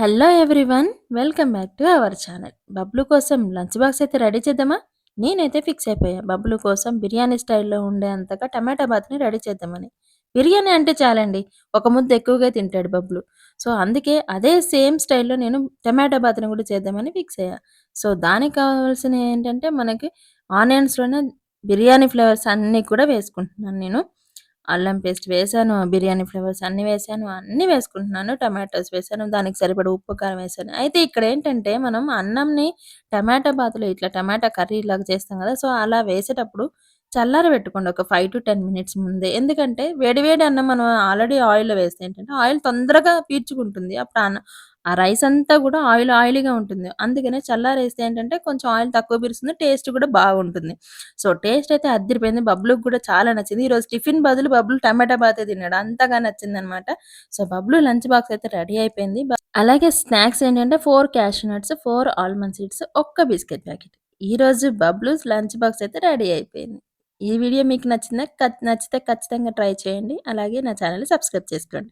Hello everyone welcome back to our channel Bablu కోసం lunch box అయితే ready చేద్దామా? నేనైతే ఫిక్స్ అయిపోయా. బబ్లు కోసం బిర్యానీ స్టైల్లో ఉండే అంతగా టమాటా బాత్ని రెడీ చేద్దామని. బిర్యానీ అంటే చాలండి. ఒక ముద్ద ఎక్కువగా తింటాడు బబ్లు సో అందుకే అదే సేమ్ స్టైల్లో నేను టమాటా బాత్ని కూడా చేద్దామని ఫిక్స్ అయ్యా. సో దానికి కావాల్సిన ఏంటంటే మనకి ఆనియన్స్లోనే బిర్యానీ ఫ్లేవర్స్ అన్నీ కూడా వేసుకుంటున్నాను నేను. అల్లం పేస్ట్ వేసాను, బిర్యానీ ఫ్లేవర్స్ అన్నీ వేసాను. అన్నీ వేసుకుంటున్నాను. టమాటోస్ వేసాను. దానికి సరిపడ ఉప్పు, కారం వేసాను. అయితే ఇక్కడ ఏంటంటే మనం అన్నంని టమాటా బాతులు ఇట్లా టమాటా కర్రీ లాగా చేస్తాం కదా! సో, అలా వేసేటప్పుడు చల్లారబెట్టుకోండి ఒక 5-10 మినిట్స్ ముందే. ఎందుకంటే వేడి వేడి అన్నం మనం ఆల్రెడీ ఆయిల్‌లో వేస్తే ఏంటంటే ఆయిల్ తొందరగా పీల్చుకుంటుంది. అప్పుడు అన్న ఆ రైస్ అంతా కూడా ఆయిల్ ఆయిలీగా ఉంటుంది. అందుకనే చల్లారేస్తే ఏంటంటే కొంచెం ఆయిల్ తక్కువ పీరుస్తుంది టేస్ట్ కూడా బాగుంటుంది. సో, టేస్ట్ అయితే అద్దరిపోయింది బబ్లుకి కూడా చాలా నచ్చింది. ఈరోజు టిఫిన్ బదులు బబ్లు టమాటా బాతే తిన్నాడు. అంతగా నచ్చింది అనమాట సో, బబ్లు లంచ్ బాక్స్ అయితే రెడీ అయిపోయింది. అలాగే స్నాక్స్ ఏంటంటే four cash nuts, four almond seeds, ఒక్క బిస్కెట్ ప్యాకెట్. ఈరోజు బబ్లూస్ లంచ్ బాక్స్ అయితే రెడీ అయిపోయింది. ఈ వీడియో మీకు నచ్చిందా? నచ్చితే ఖచ్చితంగా ట్రై చేయండి. అలాగే నా ఛానల్ సబ్స్క్రైబ్ చేసుకోండి.